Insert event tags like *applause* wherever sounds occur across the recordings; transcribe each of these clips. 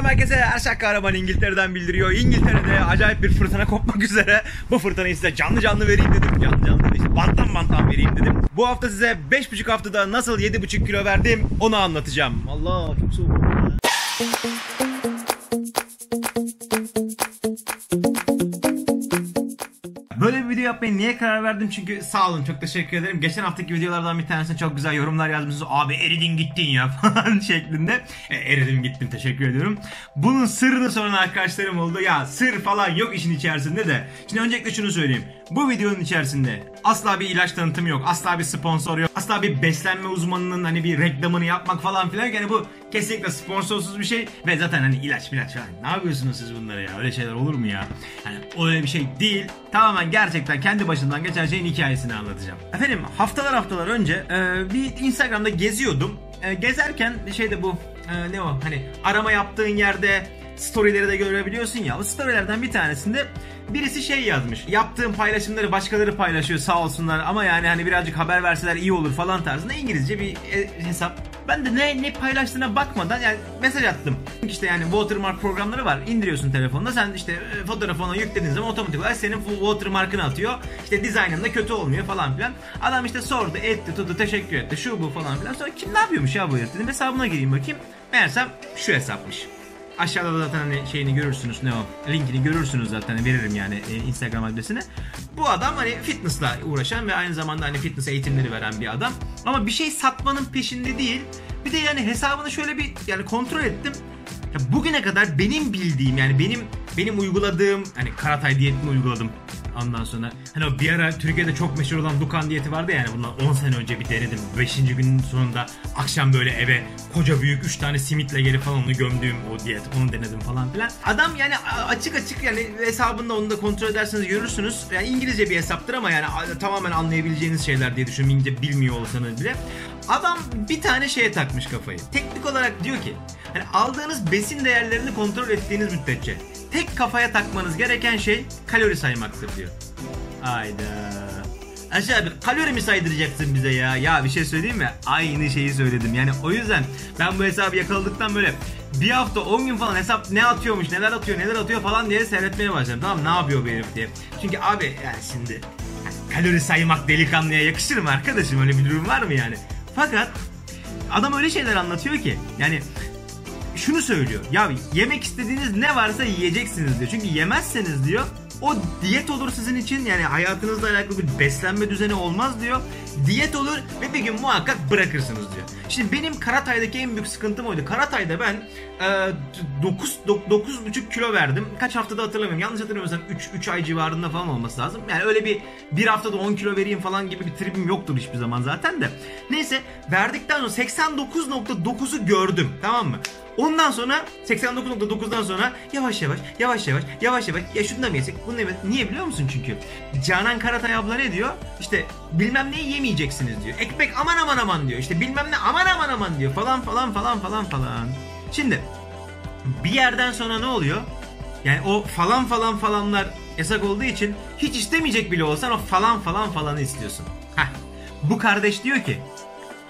Selam herkese. Erşak Kahraman İngiltere'den bildiriyor. İngiltere'de acayip bir fırtına kopmak üzere. Bu fırtınayı size canlı canlı vereyim dedim. Canlı canlı değil, işte banttan banttan vereyim dedim. Bu hafta size 5,5 haftada nasıl 7,5 kilo verdim onu anlatacağım. Allah çok soğuk. Yapmaya niye karar verdim? Çünkü sağ olun çok teşekkür ederim. Geçen haftaki videolardan bir tanesine çok güzel yorumlar yazmışsınız. Abi eridin gittin ya *laughs* falan şeklinde. E, eridim gittim teşekkür ediyorum. Bunun sırrını soran arkadaşlarım oldu. Ya sır falan yok işin içerisinde de. Şimdi öncelikle şunu söyleyeyim. Bu videonun içerisinde asla bir ilaç tanıtımı yok. Asla bir sponsor yok. Asla bir beslenme uzmanının hani bir reklamını yapmak falan filan. Yani bu kesinlikle sponsorsuz bir şey. Ve zaten hani ilaç ilaç falan. Ne yapıyorsunuz siz bunları ya? Öyle şeyler olur mu ya? Hani öyle bir şey değil. Tamamen gerçekten kendi başından geçen şeyin hikayesini anlatacağım. Efendim haftalar haftalar önce e, bir Instagram'da geziyordum. E, gezerken şeyde bu e, ne o hani arama yaptığın yerde storyleri de görebiliyorsun ya. O storylerden bir tanesinde birisi şey yazmış. Yaptığım paylaşımları başkaları paylaşıyor sağ olsunlar ama yani hani birazcık haber verseler iyi olur falan tarzında İngilizce bir e, hesap. Ben de ne ne paylaştığına bakmadan yani mesaj attım. İşte yani watermark programları var. İndiriyorsun telefonda. Sen işte e, fotoğrafını yüklediğin zaman otomatik olarak senin watermark'ını atıyor. İşte dizaynın da kötü olmuyor falan filan. Adam işte sordu, etti, tuttu, teşekkür etti, şu bu falan filan. Sonra kim ne yapıyormuş ya bu herif dedim. Hesabına gireyim bakayım. Meğersem şu hesapmış. Aşağıda da zaten hani şeyini görürsünüz ne o linkini görürsünüz zaten veririm yani e, Instagram adresini. Bu adam hani fitnessla uğraşan ve aynı zamanda hani fitness eğitimleri veren bir adam. Ama bir şey satmanın peşinde değil. Bir de yani hesabını şöyle bir yani kontrol ettim. Ya bugüne kadar benim bildiğim yani benim benim uyguladığım hani Karatay diyetini uyguladım. Ondan sonra hani o bir ara Türkiye'de çok meşhur olan Dukan diyeti vardı ya yani bundan 10 sene önce bir denedim. 5. günün sonunda akşam böyle eve koca büyük 3 tane simitle gelip falan onu gömdüğüm o diyet onu denedim falan filan. Adam yani açık açık yani hesabında onu da kontrol ederseniz görürsünüz. Yani İngilizce bir hesaptır ama yani tamamen anlayabileceğiniz şeyler diye düşünüyorum İngilizce bilmiyor olsanız bile. Adam bir tane şeye takmış kafayı. Teknik olarak diyor ki hani aldığınız besin değerlerini kontrol ettiğiniz müddetçe tek kafaya takmanız gereken şey kalori saymaktır diyor. Ayda. Aşağı abi kalori mi saydıracaksın bize ya? Ya bir şey söyleyeyim mi? Aynı şeyi söyledim. Yani o yüzden ben bu hesabı yakaladıktan böyle bir hafta 10 gün falan hesap ne atıyormuş neler atıyor neler atıyor falan diye seyretmeye başladım. Tamam ne yapıyor bu herif diye. Çünkü abi yani şimdi kalori saymak delikanlıya yakışır mı arkadaşım? Öyle bir durum var mı yani? Fakat adam öyle şeyler anlatıyor ki yani şunu söylüyor. Ya yemek istediğiniz ne varsa yiyeceksiniz diyor. Çünkü yemezseniz diyor o diyet olur sizin için yani hayatınızla alakalı bir beslenme düzeni olmaz diyor. Diyet olur ve bir gün muhakkak bırakırsınız diyor. Şimdi benim Karatay'daki en büyük sıkıntım oydu. Karatay'da ben e, 9 9,5 kilo verdim. Kaç haftada hatırlamıyorum. Yanlış hatırlamıyorsam 3 3 ay civarında falan olması lazım. Yani öyle bir bir haftada 10 kilo vereyim falan gibi bir tribim yoktur hiçbir zaman zaten de. Neyse verdikten sonra 89.9'u gördüm. Tamam mı? Ondan sonra 89.9'dan sonra yavaş yavaş yavaş yavaş yavaş yavaş ya şunu da mı yesek bunu da mı Niye biliyor musun çünkü? Canan Karatay abla ne diyor? İşte bilmem neyi yemeyeceksiniz diyor. Ekmek aman aman aman diyor. İşte bilmem ne aman aman aman diyor falan falan falan falan falan. Şimdi bir yerden sonra ne oluyor? Yani o falan falan falanlar yasak olduğu için hiç istemeyecek bile olsan o falan falan falanı istiyorsun. Heh. Bu kardeş diyor ki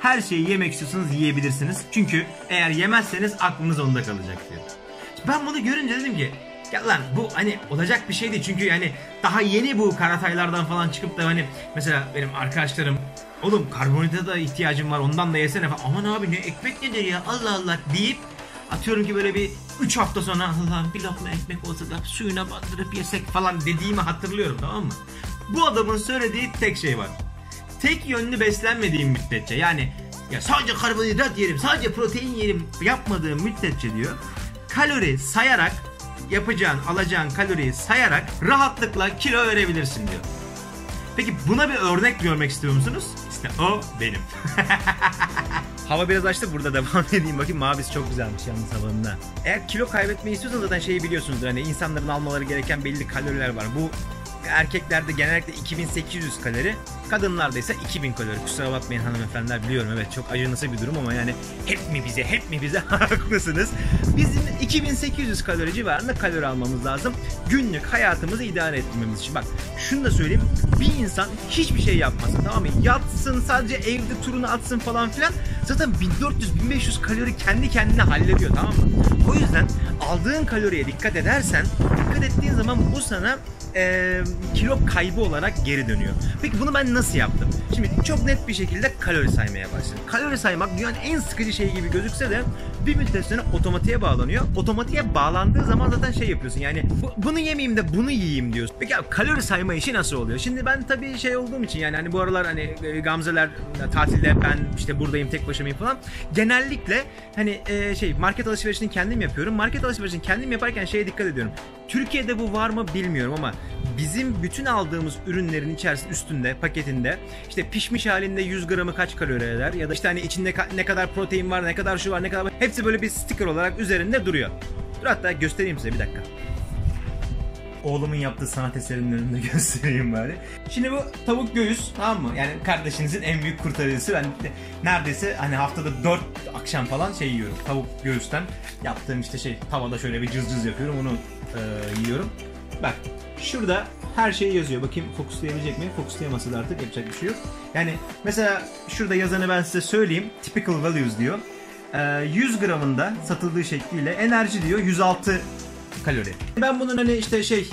her şeyi yemek istiyorsanız yiyebilirsiniz. Çünkü eğer yemezseniz aklınız onda kalacak diyor. Ben bunu görünce dedim ki ya lan bu hani olacak bir şey değil çünkü yani daha yeni bu karataylardan falan çıkıp da hani mesela benim arkadaşlarım oğlum karbonhidrata da ihtiyacım var ondan da yesene falan aman abi ne ekmek nedir ya Allah Allah deyip atıyorum ki böyle bir 3 hafta sonra Allah'ım bir lokma ekmek olsa da suyuna batırıp yesek falan dediğimi hatırlıyorum tamam mı? Bu adamın söylediği tek şey var. Tek yönlü beslenmediğim müddetçe yani ya sadece karbonhidrat yerim, sadece protein yerim yapmadığım müddetçe diyor. Kalori sayarak yapacağın, alacağın kaloriyi sayarak rahatlıkla kilo verebilirsin diyor. Peki buna bir örnek görmek istiyor musunuz? İşte o benim. *laughs* Hava biraz açtı burada devam edeyim bakayım mavisi çok güzelmiş yalnız havanın Eğer kilo kaybetmeyi istiyorsanız zaten şeyi biliyorsunuzdur hani insanların almaları gereken belli kaloriler var. Bu erkeklerde genellikle 2800 kalori, kadınlarda ise 2000 kalori. Kusura bakmayın hanımefendiler biliyorum evet çok acınası bir durum ama yani hep mi bize hep mi bize *laughs* haklısınız. Bizim 2800 kalori civarında kalori almamız lazım. Günlük hayatımızı idare etmemiz için. Bak şunu da söyleyeyim. Bir insan hiçbir şey yapmasın tamam mı? Yatsın sadece evde turunu atsın falan filan. Zaten 1400-1500 kalori kendi kendine hallediyor tamam mı? O yüzden aldığın kaloriye dikkat edersen dikkat ettiğin zaman bu sana e, kilo kaybı olarak geri dönüyor. Peki bunu ben nasıl yaptım? Şimdi çok net bir şekilde kalori saymaya başladım. Kalori saymak dünyanın en sıkıcı şeyi gibi gözükse de bir müddet sonra otomatiğe bağlanıyor. Otomatiğe bağlandığı zaman zaten şey yapıyorsun yani bu, bunu yemeyeyim de bunu yiyeyim diyorsun. Peki abi kalori sayma işi nasıl oluyor? Şimdi ben tabii şey olduğum için yani hani bu aralar hani e, Gamzeler tatilde ben işte buradayım tek başımayım falan. Genellikle hani e, şey market alışverişini kendim yapıyorum. Market alışverişini kendim yaparken şeye dikkat ediyorum. Türkiye'de bu var mı bilmiyorum ama bizim bütün aldığımız ürünlerin içerisinde üstünde paketinde işte pişmiş halinde 100 gramı kaç kalori eder ya da işte hani içinde ne kadar protein var ne kadar şu var ne kadar hepsi böyle bir sticker olarak üzerinde duruyor. Dur hatta göstereyim size bir dakika. Oğlumun yaptığı sanat eserinin önünde *laughs* göstereyim bari. Şimdi bu tavuk göğüs tamam mı? Yani kardeşinizin en büyük kurtarıcısı. Ben neredeyse hani haftada 4 akşam falan şey yiyorum. Tavuk göğüsten yaptığım işte şey tavada şöyle bir cız cız yapıyorum onu e, yiyorum. Bak şurada her şey yazıyor. Bakayım fokuslayabilecek mi? Fokuslayamasa da artık yapacak bir şey yok. Yani mesela şurada yazanı ben size söyleyeyim. Typical values diyor. E, 100 gramında satıldığı şekliyle enerji diyor 106 kalori. Ben bunun hani işte şey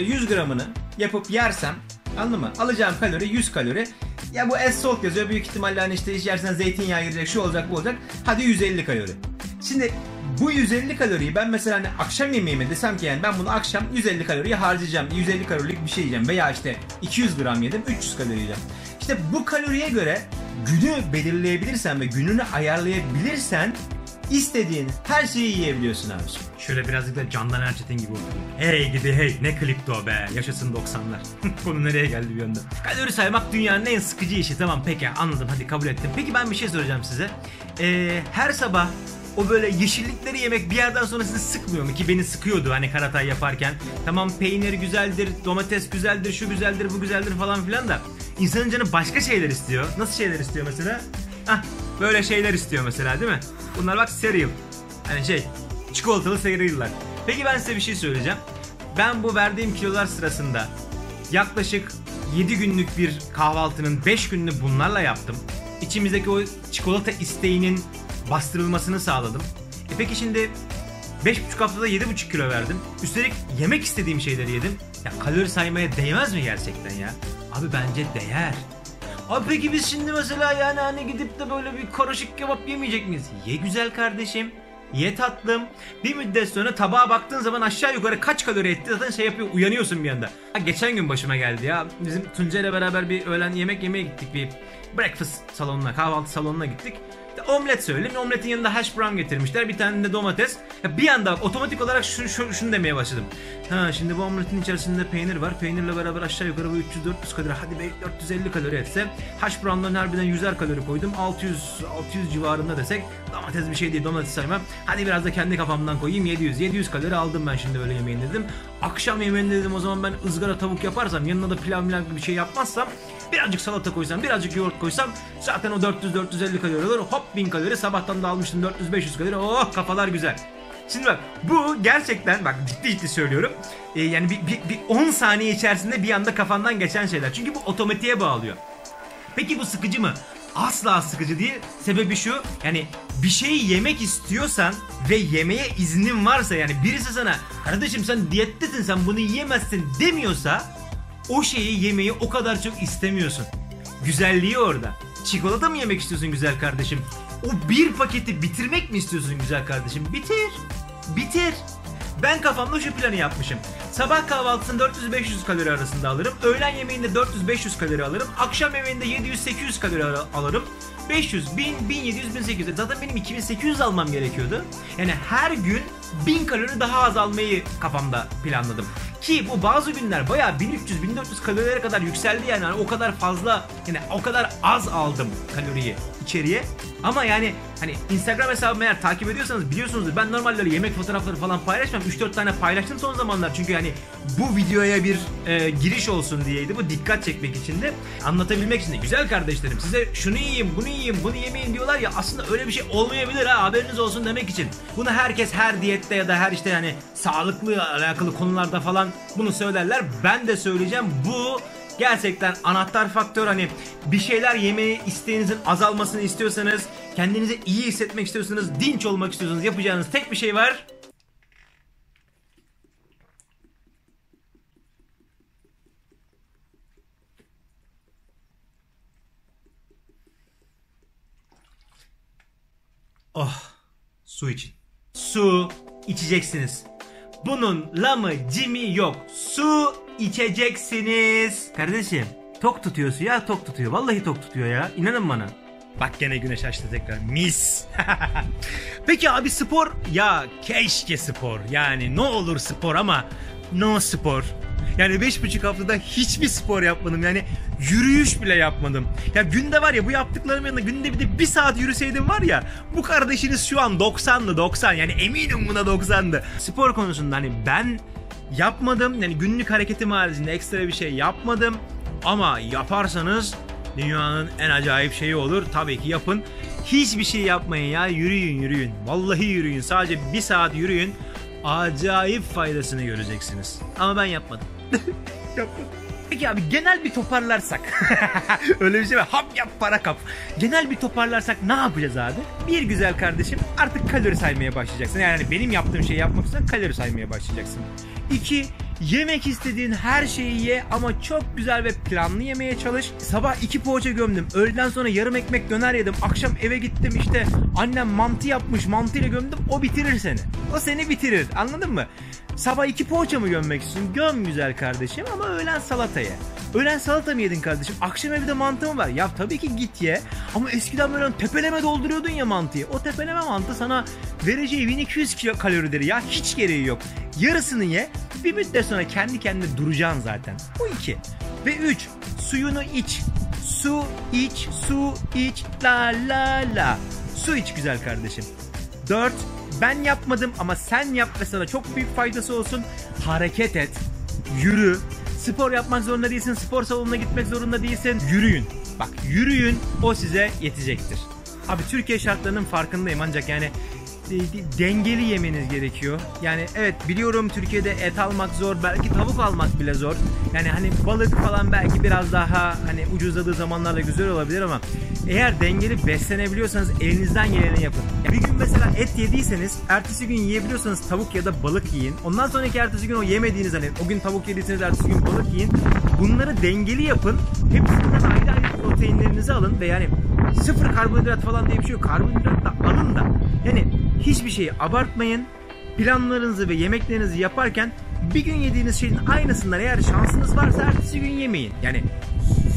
100 gramını yapıp yersem anladın mı? Alacağım kalori 100 kalori. Ya bu es salt yazıyor. Büyük ihtimalle hani işte yersen zeytinyağı girecek, şu olacak, bu olacak. Hadi 150 kalori. Şimdi bu 150 kaloriyi ben mesela hani akşam yemeğime desem ki yani ben bunu akşam 150 kaloriye harcayacağım. 150 kalorilik bir şey yiyeceğim veya işte 200 gram yedim 300 kalori yiyeceğim. İşte bu kaloriye göre günü belirleyebilirsen ve gününü ayarlayabilirsen istediğin her şeyi yiyebiliyorsun abi. Şöyle birazcık da Candan Erçetin gibi oturayım. Hey gidi hey ne klipti o be yaşasın 90'lar. *laughs* Konu nereye geldi bir anda. Kalori saymak dünyanın en sıkıcı işi tamam peki anladım hadi kabul ettim. Peki ben bir şey soracağım size. Ee, her sabah o böyle yeşillikleri yemek bir yerden sonra sizi sıkmıyor mu ki beni sıkıyordu hani karatay yaparken. Tamam peynir güzeldir, domates güzeldir, şu güzeldir, bu güzeldir falan filan da insanın canı başka şeyler istiyor. Nasıl şeyler istiyor mesela? Hah böyle şeyler istiyor mesela değil mi? Bunlar bak cereal. Hani şey çikolatalı cereal'lar. Peki ben size bir şey söyleyeceğim. Ben bu verdiğim kilolar sırasında yaklaşık 7 günlük bir kahvaltının 5 gününü bunlarla yaptım. İçimizdeki o çikolata isteğinin bastırılmasını sağladım. E peki şimdi 5,5 haftada 7,5 kilo verdim. Üstelik yemek istediğim şeyleri yedim. Ya kalori saymaya değmez mi gerçekten ya? Abi bence değer. Abi peki biz şimdi mesela yani hani gidip de böyle bir karışık kebap yemeyecek miyiz? Ye güzel kardeşim. Ye tatlım. Bir müddet sonra tabağa baktığın zaman aşağı yukarı kaç kalori etti zaten şey yapıyor uyanıyorsun bir anda. Ha, geçen gün başıma geldi ya. Bizim Tunca ile beraber bir öğlen yemek yemeye gittik bir breakfast salonuna kahvaltı salonuna gittik omlet söyleyeyim. Omletin yanında hash brown getirmişler. Bir tane de domates. Ya bir anda otomatik olarak şunu, şunu, şunu demeye başladım. Ha şimdi bu omletin içerisinde peynir var. Peynirle beraber aşağı yukarı bu 300-400 kalori. Hadi be 450 kalori etse. Hash brown'dan harbiden 100'er kalori koydum. 600 600 civarında desek. Domates bir şey değil. Domates saymam. Hadi biraz da kendi kafamdan koyayım. 700. 700 kalori aldım ben şimdi böyle yemeğini dedim. Akşam yemeğinde dedim o zaman ben ızgara tavuk yaparsam yanına da pilav milav gibi bir şey yapmazsam birazcık salata koysam birazcık yoğurt koysam zaten o 400-450 kalori olur. Hop 1000 kalori sabahtan da almıştım 400-500 kalori. Oh kafalar güzel. Şimdi bak bu gerçekten bak ciddi ciddi söylüyorum. Ee, yani bir, bir, bir 10 saniye içerisinde bir anda kafandan geçen şeyler. Çünkü bu otomatiğe bağlıyor. Peki bu sıkıcı mı? Asla sıkıcı değil. Sebebi şu yani bir şeyi yemek istiyorsan ve yemeye iznin varsa yani birisi sana kardeşim sen diyettesin sen bunu yiyemezsin demiyorsa o şeyi yemeyi o kadar çok istemiyorsun. Güzelliği orada. Çikolata mı yemek istiyorsun güzel kardeşim? O bir paketi bitirmek mi istiyorsun güzel kardeşim? Bitir. Bitir. Ben kafamda şu planı yapmışım. Sabah kahvaltısını 400-500 kalori arasında alırım. Öğlen yemeğinde 400-500 kalori alırım. Akşam yemeğinde 700-800 kalori alırım. 500, 1000, 1700, 1800. Zaten benim 2800 almam gerekiyordu. Yani her gün 1000 kalori daha az almayı kafamda planladım. Ki bu bazı günler bayağı 1300-1400 kalorilere kadar yükseldi yani. yani o kadar fazla yani o kadar az aldım kaloriyi içeriye. Ama yani hani Instagram hesabımı eğer takip ediyorsanız biliyorsunuzdur. Ben normalde yemek fotoğrafları falan paylaşmam. 3-4 tane paylaştım son zamanlar. Çünkü hani bu videoya bir e, giriş olsun diyeydi. Bu dikkat çekmek için de anlatabilmek için de. Güzel kardeşlerim size şunu yiyeyim, bunu yiyeyim, bunu yemeyin diyorlar ya aslında öyle bir şey olmayabilir ha haberiniz olsun demek için. Bunu herkes her diyette ya da her işte yani sağlıklı alakalı konularda falan bunu söylerler. Ben de söyleyeceğim. Bu gerçekten anahtar faktör hani bir şeyler yemeyi isteğinizin azalmasını istiyorsanız kendinizi iyi hissetmek istiyorsanız dinç olmak istiyorsanız yapacağınız tek bir şey var Oh, su için. Su içeceksiniz. Bunun lamı cimi yok. Su içeceksiniz. Kardeşim tok tutuyor su ya tok tutuyor. Vallahi tok tutuyor ya. İnanın bana. Bak gene güneş açtı tekrar. Mis. *laughs* Peki abi spor? Ya keşke spor. Yani ne olur spor ama no spor. Yani beş buçuk haftada hiçbir spor yapmadım. Yani yürüyüş bile yapmadım. Ya günde var ya bu yaptıklarım yanında günde bir de bir saat yürüseydim var ya bu kardeşiniz şu an 90'dı 90 yani eminim buna 90'dı. Spor konusunda hani ben yapmadım yani günlük hareketim haricinde ekstra bir şey yapmadım ama yaparsanız dünyanın en acayip şeyi olur. Tabii ki yapın. Hiçbir şey yapmayın ya yürüyün yürüyün. Vallahi yürüyün sadece bir saat yürüyün. Acayip faydasını göreceksiniz. Ama ben yapmadım. *laughs* yapmadım. Peki abi genel bir toparlarsak. *laughs* Öyle bir şey var. Hap yap para kap. Genel bir toparlarsak ne yapacağız abi? Bir güzel kardeşim artık kalori saymaya başlayacaksın. Yani hani benim yaptığım şeyi yapmak için kalori saymaya başlayacaksın. İki, Yemek istediğin her şeyi ye ama çok güzel ve planlı yemeye çalış. Sabah iki poğaça gömdüm. Öğleden sonra yarım ekmek döner yedim. Akşam eve gittim işte annem mantı yapmış mantıyla gömdüm. O bitirir seni. O seni bitirir. Anladın mı? Sabah iki poğaça mı gömmek istiyorsun? Göm güzel kardeşim ama öğlen salata ye. Öğlen salata mı yedin kardeşim? Akşam evde mantı mı var? Ya tabii ki git ye. Ama eskiden böyle tepeleme dolduruyordun ya mantıyı. O tepeleme mantı sana vereceği 1200 kilo kaloridir ya. Hiç gereği yok. Yarısını ye. Bir müddet sonra kendi kendine duracaksın zaten. Bu iki. Ve üç. Suyunu iç. Su iç, su iç, la la la. Su iç güzel kardeşim. Dört. Ben yapmadım ama sen yap ve sana çok büyük faydası olsun. Hareket et. Yürü. Spor yapmak zorunda değilsin. Spor salonuna gitmek zorunda değilsin. Yürüyün. Bak yürüyün o size yetecektir. Abi Türkiye şartlarının farkındayım ancak yani dengeli yemeniz gerekiyor. Yani evet biliyorum Türkiye'de et almak zor, belki tavuk almak bile zor. Yani hani balık falan belki biraz daha hani ucuzladığı zamanlarda güzel olabilir ama eğer dengeli beslenebiliyorsanız elinizden geleni yapın. Bir gün mesela et yediyseniz ertesi gün yiyebiliyorsanız tavuk ya da balık yiyin. Ondan sonraki ertesi gün o yemediğiniz hani o gün tavuk yediyseniz ertesi gün balık yiyin. Bunları dengeli yapın. Hepsinden ayrı ayrı proteinlerinizi alın ve yani sıfır karbonhidrat falan diye bir şey yok. Karbonhidrat da alın da yani hiçbir şeyi abartmayın. Planlarınızı ve yemeklerinizi yaparken bir gün yediğiniz şeyin aynısından eğer şansınız varsa ertesi gün yemeyin. Yani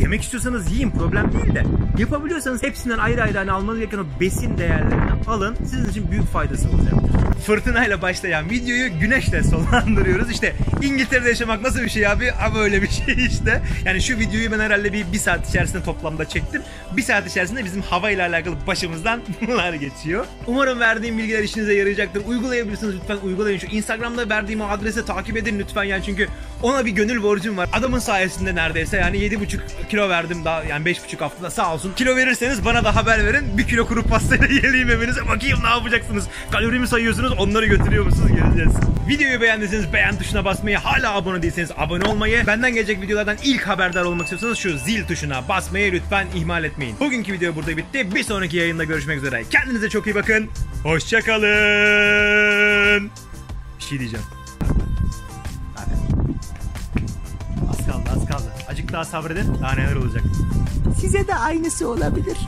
yemek istiyorsanız yiyin problem değil de yapabiliyorsanız hepsinden ayrı ayrı hani almanız gereken o besin değerlerini alın. Sizin için büyük faydası olacaktır. Fırtınayla başlayan videoyu güneşle sonlandırıyoruz. İşte İngiltere'de yaşamak nasıl bir şey abi? Ama öyle bir şey işte. Yani şu videoyu ben herhalde bir, bir saat içerisinde toplamda çektim. Bir saat içerisinde bizim hava ile alakalı başımızdan *laughs* bunlar geçiyor. Umarım verdiğim bilgiler işinize yarayacaktır. Uygulayabilirsiniz lütfen uygulayın. Şu Instagram'da verdiğim o adrese takip edin lütfen yani çünkü ona bir gönül borcum var. Adamın sayesinde neredeyse yani 7,5 kilo verdim daha yani 5,5 haftada sağ olsun. Kilo verirseniz bana da haber verin. Bir kilo kuru pastayla *laughs* geleyim evinize bakayım ne yapacaksınız. Kalorimi sayıyorsunuz onları götürüyor musunuz göreceğiz. Videoyu beğendiyseniz beğen tuşuna basmayı hala abone değilseniz abone olmayı benden gelecek videolardan ilk haberdar olmak istiyorsanız şu zil tuşuna basmayı lütfen ihmal etmeyin. Bugünkü video burada bitti. Bir sonraki yayında görüşmek üzere. Kendinize çok iyi bakın. Hoşçakalın. Bir şey diyeceğim. Daha sabredin. Daha neler olacak. Size de aynısı olabilir.